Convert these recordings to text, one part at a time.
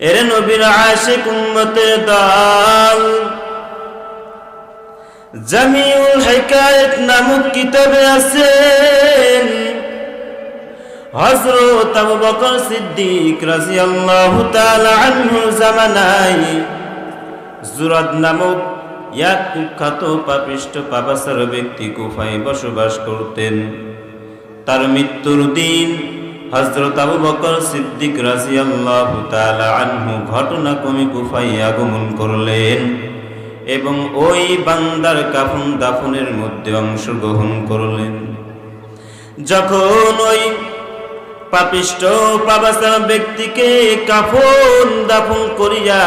এর নবীর আশিক উম্মতের দল জামিউল হিকায়াত নামক কিতাবে আছেন হযরত আবু বকর সিদ্দিক রাদিয়াল্লাহু তাআলা আনহু জামানায়। জুরাদ নামক এক কুখ্যাত পাপিষ্ট পাপাসার ব্যক্তি কুফায় বসবাস করতেন। তার মৃত্যুর দিন হজরত আবু বকর সিদ্দিক রাজিয়াল্লাহু তাআলা আনহু ঘটনাক্রমে কুফায় আগমন করলেন এবং ওই বান্দার কাফন দাফনের মধ্যে অংশগ্রহণ করলেন। যখন ওই পাপিষ্ট পাবাসার ব্যক্তিকে কাফন দাফন করিয়া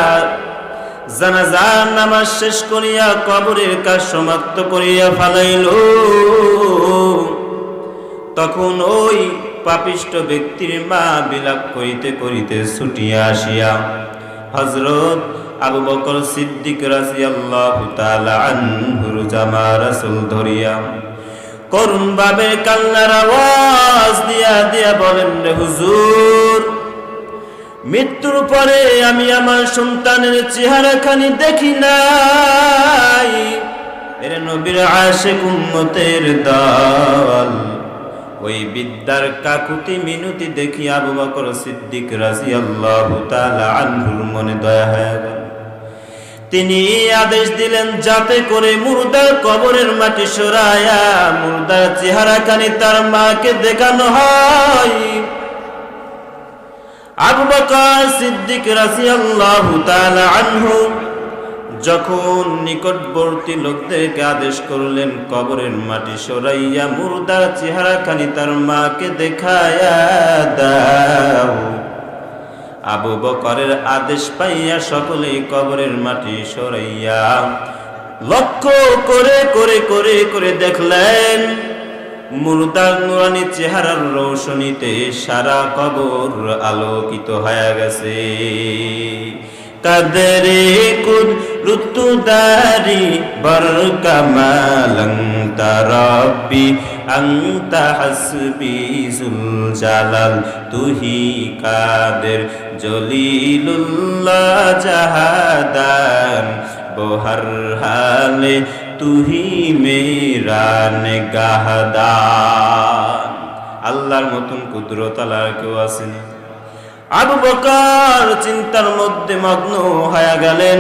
জানাজার নামাজ শেষ করিয়া কবরের কাজ সমাপ্ত করিয়া ফালাইল, তখন ওই পাপিষ্ট ব্যক্তির মা বিলাপ করিতে করিতে ছুটিয়া আসিয়া হজরত আবু বকর সিদ্দিক রাজিয়াল্লাহু তাআলা জামা ধরিয়া করুণ ভাবে কান্নার আওয়াজ দিয়া দিয়া বলেন, রে হুজুর, মৃত্যুর পরে আমি আমার সন্তানের চেহারা খানি দেখি নাই। এর নবীর আশেক উম্মতের দল। ওই বিদ্যার কাকুতি মিনতি দেখি আবু বকর সিদ্দিক রাজিয়াল্লাহু তাআলা আনহুর মনে দয়া হয়ে গেল। তিনি আদেশ দিলেন যাতে করে মুর্দার কবরের মাটি সরায়া মুর্দার চেহারা খানি তার মাকে দেখানো হয়। আবু বকর সিদ্দিক রাদিয়াল্লাহু তাআলা আনহু যখন নিকটবর্তী লোকদেরকে আদেশ করলেন, কবরের মাটি সরাইয়া মুর্দার চেহারা খানি তার মাকে দেখায়া দাও। আবু বকরের আদেশ পাইয়া সকলেই কবরের মাটি সরাইয়া লক্ষ্য করে করে করে করে দেখলেন, মুর্দার নুরানি চেহারার রৌশনীতে সারা কবর আলোকিত হয়ে গেছে। রুতুদারি বর কামালং তারব্বি আংতা হাসবি জুল জালাল তুহি কাদের জলিলুল্লাহ জাহাদান বহর হালে তুহি মেরা নেগাহদান। আল্লাহর মতন কুদরত আল্লাহর কেউ আসেনি। আবু বকর চিন্তার মধ্যে মগ্ন হয়ে গেলেন।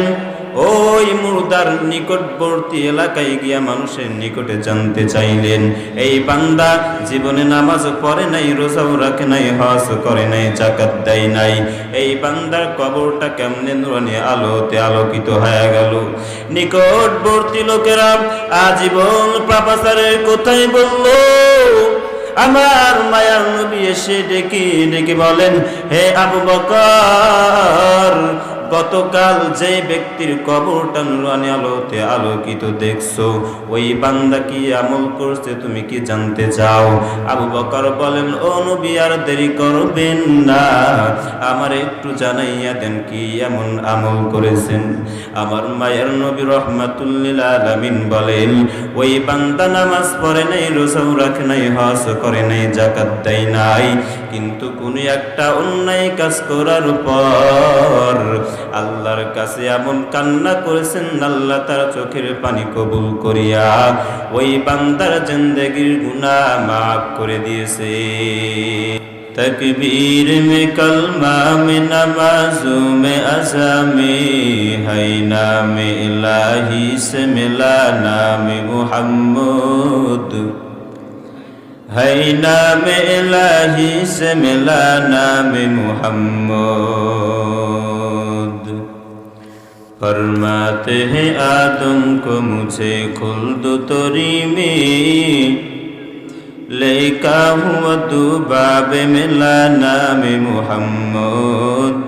ওই মুর্দার নিকটবর্তী এলাকায় গিয়া মানুষের নিকটে জানতে চাইলেন, এই বান্দা জীবনে নামাজ পড়ে নাই, রোজাও রাখে নাই, হজ করে নাই জাকাত দেয় নাই। এই বান্দার কবরটা কেমনে নুরানি আলোতে আলোকিত হয়ে গেল। নিকটবর্তী লোকেরা আজীবন পাপাসারের কোথায় বলল আমার মায়ার নবী এসে ডেকে ডেকে বলেন হে আবু বকর গতকাল যে ব্যক্তির কবরটা নুরানি আলোতে আলোকিত দেখছ। ওই বান্দা কি আমল করছে, তুমি কি জানতে চাও? আবু বকর বলেন, ও নবী, আর দেরি করবেন না। আমার একটু জানাইয়া দেন কি এমন আমল করেছেন। আমার মায়ের নবী রহমাতুল্লিল আলামিন বলেন, ওই বান্দা নামাজ পড়ে নাই, রোজাও রাখে নাই, হজ করে নাই জাকাত দেয় নাই। কিন্তু কোন একটা অন্যায় কাজ করার পর আল্লাহর কাছে এমন কান্না করেছেন, আল্লাহ তার চোখের পানি কবুল করিয়া ওই বান্দার জিন্দগির গুণা মাফ করে দিয়েছে। তকবীর মে কলমা মে نمازوں মে ازا হাই নামে ইলাহি সে মেলা নামে نام है नाम इलाही से मिला नाम मोहम्मद फरमाते हैं आदम को मुझे खुल्द तोरी में लेका हुआ तू बाब मिला नाम मोहम्मद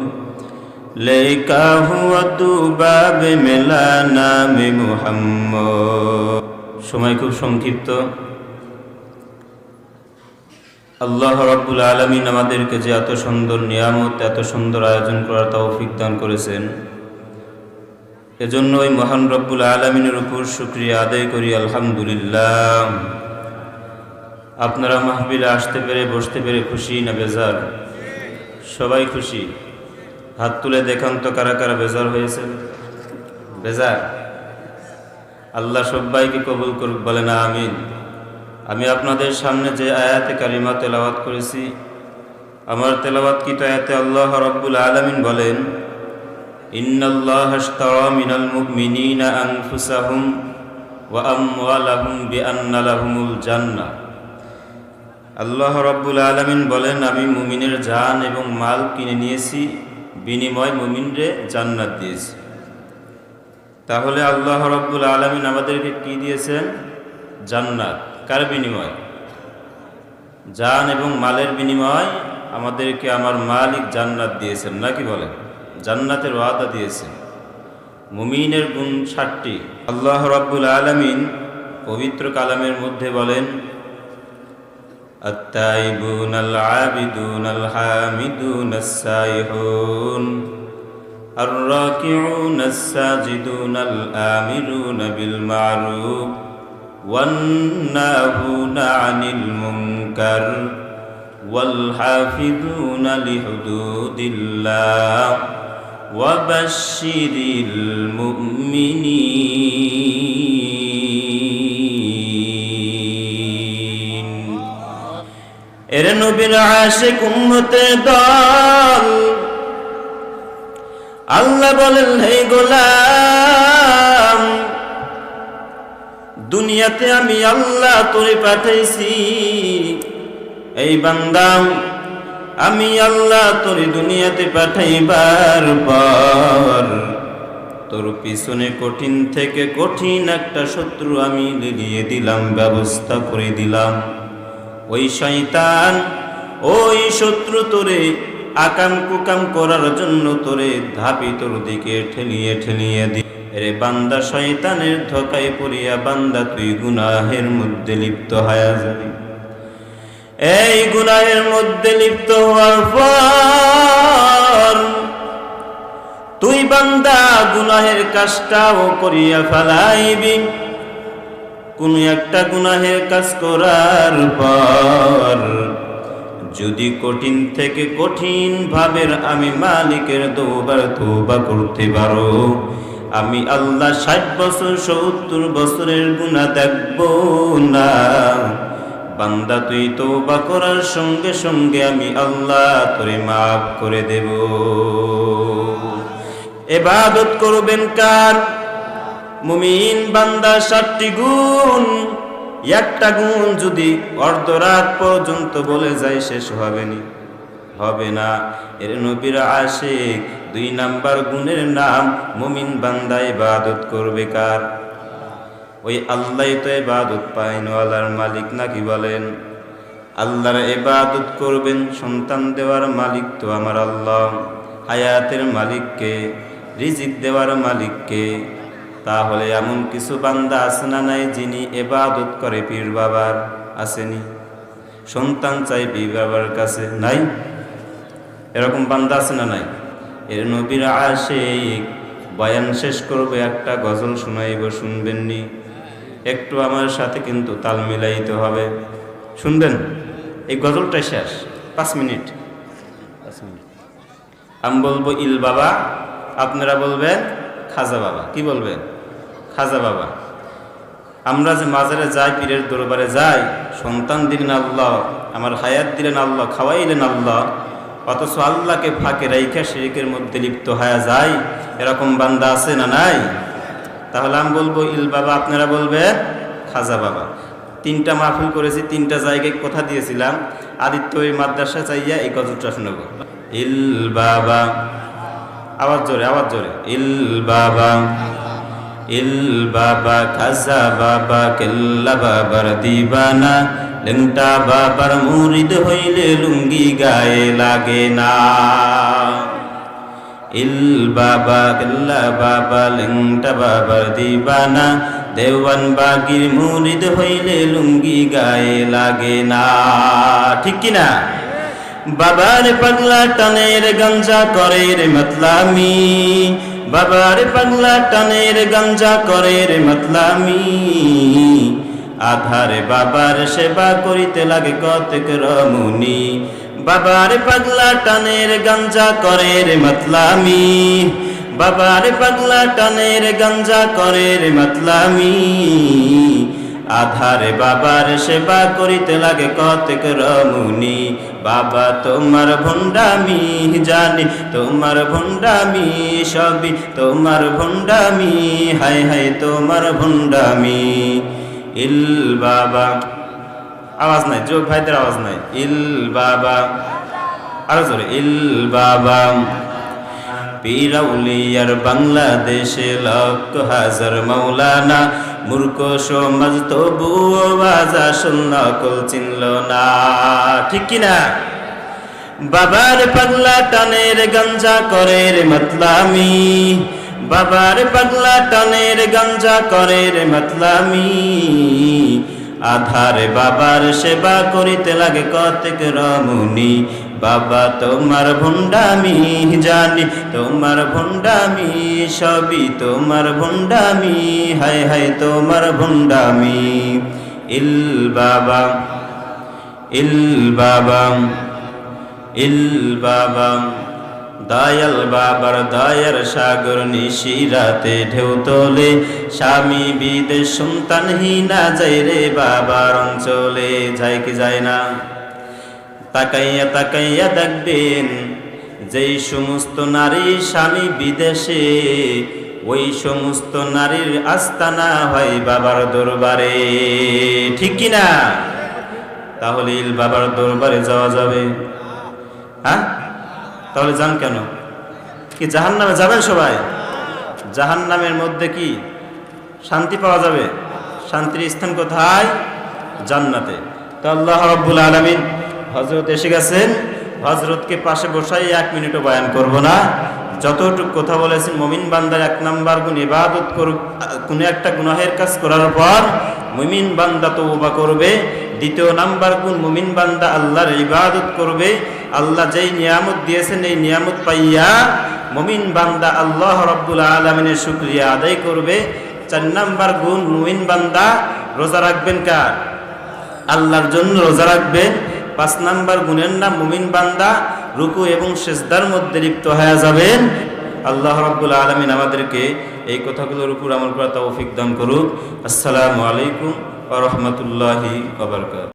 लेका हुआ तू बाब মিলা নামে মুহাম্মদ সময় খুব সংক্ষিপ্ত আল্লাহ রাব্বুল আলামিন আমাদেরকে যে এত সুন্দর নিয়ামত, এত সুন্দর আয়োজন করার তৌফিক দান করেছেন। এজন্য ওই মহান রব্বুল আলমিনের উপর শুক্রিয়া আদায় করি, আলহামদুলিল্লাহ। আপনারা মাহবিলে আসতে পেরে, বসতে পেরে খুশি না বেজার? সবাই খুশি? হাত তুলে দেখান তো কারা কারা বেজার হয়েছে বেজার? আল্লাহ সবাইকে কবুল করুক বলে না আমিন। আমি আপনাদের সামনে যে আয়াতে কারিমা তেলাওয়াত করেছি, আমার তেলাওয়াত কি তো আয়াতে আল্লাহ রব্বুল আলমিন বলেন ওয়া আল্লাহ রব্বুল আলমিন বলেন, আমি মুমিনের জান এবং মাল কিনে নিয়েছি, বিনিময় মুমিনরে জান্নাত দিয়েছি। তাহলে আল্লাহ রব্বুল আলমিন আমাদেরকে কি দিয়েছেন? জান্নাত। কার বিনিময় জান এবং মালের বিনিময় আমাদেরকে আমার মালিক জান্নাত দিয়েছেন নাকি বলে জান্নাতের ওয়াদা দিয়েছেন মুমিনের গুণ ষাটটি আল্লাহ রব্বুল আলমিন পবিত্র কালামের মধ্যে বলেন التائبون العابدون الحامدون السائحون الراكعون الساجدون الآمرون بالمعروف والناهون عن المنكر والحافظون لحدود الله وبشر المؤمنين এর নবীর আশিক উম্মতের দল আল্লাহ বলেন হে গোলাম দুনিয়াতে আমি আল্লাহ তোরে পাঠাইছি। এই বান্দাম আমি আল্লাহ তোরে দুনিয়াতে পাঠাইবার পর তোর পিছনে কঠিন থেকে কঠিন একটা শত্রু আমি লিলিয়ে দিলাম, ব্যবস্থা করে দিলাম। ওই শয়তান, ওই শত্রু তোরে আকাম কুকাম করার জন্য তোরে ধাপি তোর দিকে ঠেলিয়ে ঠেলিয়ে দি রে বান্দা শয়তানের ধোকায় পড়িয়া বান্দা, তুই গুনাহের মধ্যে লিপ্ত হয়ে যাবি। এই গুনাহের মধ্যে লিপ্ত হওয়ার পর তুই বান্দা গুনাহের কাজটাও করিয়া ফেলাইবি। কোন একটা গুনাহের কাজ করার পর যদি কঠিন থেকে কঠিন ভাবের আমি মালিকের দোবার তোবা করতে পারো আমি আল্লাহ ষাট বছর, সত্তর বছরের গুণা দেখব না। বান্দা, তুই তোবা করার সঙ্গে সঙ্গে আমি আল্লাহ তোরে মাফ করে দেব। এবাদত করবেন কার? মুমিন বান্দা ষাটটি গুণ, একটা গুণ যদি অর্ধরাত পর্যন্ত বলে যায়, শেষ হবে নি। হবে না। এর নবীর আশেক, দুই নাম্বার গুণের নাম, মুমিন বান্দা ইবাদত করবে কার? ওই আল্লাহ তো ইবাদত পাইন আল্লাহর মালিক নাকি বলেন? আল্লাহর ইবাদত করবেন, সন্তান দেওয়ার মালিক তো আমার আল্লাহ। হায়াতের মালিককে রিজিক দেওয়ার মালিককে তাহলে এমন কিছু বান্দা আছে না নাই যিনি এবাদত করে পীর বাবার আসেনি। সন্তান চাই পীর বাবার কাছে? নাই? এরকম বান্দা আছে না নাই? এর নবীর আসে বয়ান শেষ করবে একটা গজল শোনাইব শুনবেননি? একটু আমার সাথে কিন্তু তাল মিলাইতে হবে। শুনবেন? এই গজলটা শেষ। পাঁচ মিনিট। পাঁচ মিনিট। আমি বলব ইল বাবা। আপনারা বলবেন খাজা বাবা। কি বলবেন? খাজা বাবা। আমরা যে মাজারে যাই পীরের দরবারে যাই সন্তান দিলেন আল্লাহ আমার হায়াত দিলেন আল্লাহ খাওয়াইলেন আল্লাহ অথচ আল্লাহকে ফাঁকে রাইখা শিরিকের মধ্যে লিপ্ত হয়ে যায়। এরকম বান্দা আছে না নাই? তাহলে আমি বলব, ইল বাবা, আপনারা বলবে খাজা বাবা। তিনটা মাহফিল করেছি, তিনটা জায়গায় কথা দিয়েছিলাম। আদিত্য ওই মাদ্রাসা চাইয়া এই গজলটা শুনব। ইল বাবা, আওয়াজ জোরে আওয়াজ জোরে। ইল বাবা ইল বাবা, খাজা বাবা, কেল্লা বাবার দিবানা। লেংটা বাবার মুরিদ হইলে লুঙ্গি গায়ে লাগে না। ইল বাবা কেল্লা বাবা লেংটা বাবার দিবানা। দেওয়ান বাগির মুরিদ হইলে লুঙ্গি গায়ে লাগে না। ঠিক কিনা বাবার পাগলা টানের গাঞ্জা করে রে মতলামি। বাবার পাগলা টানের গাঞ্জা করে রে মতলামি। আধারে বাবার সেবা করিতে লাগে কতক রমুনি বাবার পাগলা টানের গাঞ্জা করে রে মাতলামি। বাবার পাগলা টানের গাঞ্জা করে রে মাতলামি। আধারে বাবার সেবা করিতে লাগে কতক রমুনি বাবা তোমার ভণ্ডামি জানি, তোমার ভণ্ডামি সবই তোমার ভণ্ডামি। হাই হাই তোমার ভণ্ডামি। ইল বাবা। আওয়াজ নাই যোগ ভাইদের আওয়াজ নাই। ইল বাবা। আরও জোরে, ইল বাবা। পীরাউলিয়ার বাংলাদেশে লক্ষ হাজার মৌলানা মূর্খ সমাজ তবুও বাজা শূন্য কল চিনল না। ঠিক কিনা? বাবার পাগলা টানের গাঞ্জা করে মতলামি। বাবার পাগলা টানের গাঞ্জা করে রে মতলামি। আধারে বাবার সেবা করিতে লাগে কতক রমুনি বাবা, তোমার ভণ্ডামি জানি, তোমার ভণ্ডামি সবই তোমার ভণ্ডামি। হায় হায়, তোমার ভণ্ডামি। ইল বাবা ইল বাবা ইল বাবা। দয়াল বাবার দয়ার সাগর নিশিরাতে ঢেউ তোলে। স্বামী বিদেশ সন্তানহীনা যাই রে বাবার অঞ্চলে, যায় কি যায় না। তাকাইয়া তাকাইয়া দেখবেন, যেই সমস্ত নারী স্বামী বিদেশে, ওই সমস্ত নারীর আস্তানা হয় বাবার দরবারে। ঠিক কিনা? তাহলে বাবার দরবারে যাওয়া যাবে। হ্যাঁ? তাহলে যান কেন? কি জাহান নামে যাবেন সবাই? জাহান নামের মধ্যে কি শান্তি পাওয়া যাবে? শান্তির স্থান কোথায়? জান্নাতে। তো আল্লাহ রব্বুল আলমিন হজরত এসে গেছেন। হজরতকে পাশে বসাই এক মিনিটও বয়ান করব না। যতটুকু কথা বলেছেন, মমিন বান্দার এক নাম্বার গুণ ইবাদত করুক, কোনো একটা গুনাহের কাজ করার পর মুমিন বান্দা তওবা করবে। দ্বিতীয় নাম্বার গুণ মুমিন বান্দা আল্লাহর ইবাদত করবে। আল্লাহ যেই নিয়ামত দিয়েছেন, এই নিয়ামত পাইয়া মমিন বান্দা আল্লাহ রব্বুল আলমিনের শুক্রিয়া আদায় করবে। চার নাম্বার গুণ, মমিন বান্দা রোজা রাখবেন কার? আল্লাহর জন্য রোজা রাখবেন। পাঁচ নাম্বার গুণের নাম, মুমিন বান্দা রুকু এবং সেজদার মধ্যে লিপ্ত হয়ে যাবেন। আল্লাহ রব্বুল আলমিন আমাদেরকে এই কথাগুলোর উপর আমল করা তৌফিক দান করুক। আসসালামু আলাইকুম ওয়া রাহমাতুল্লাহি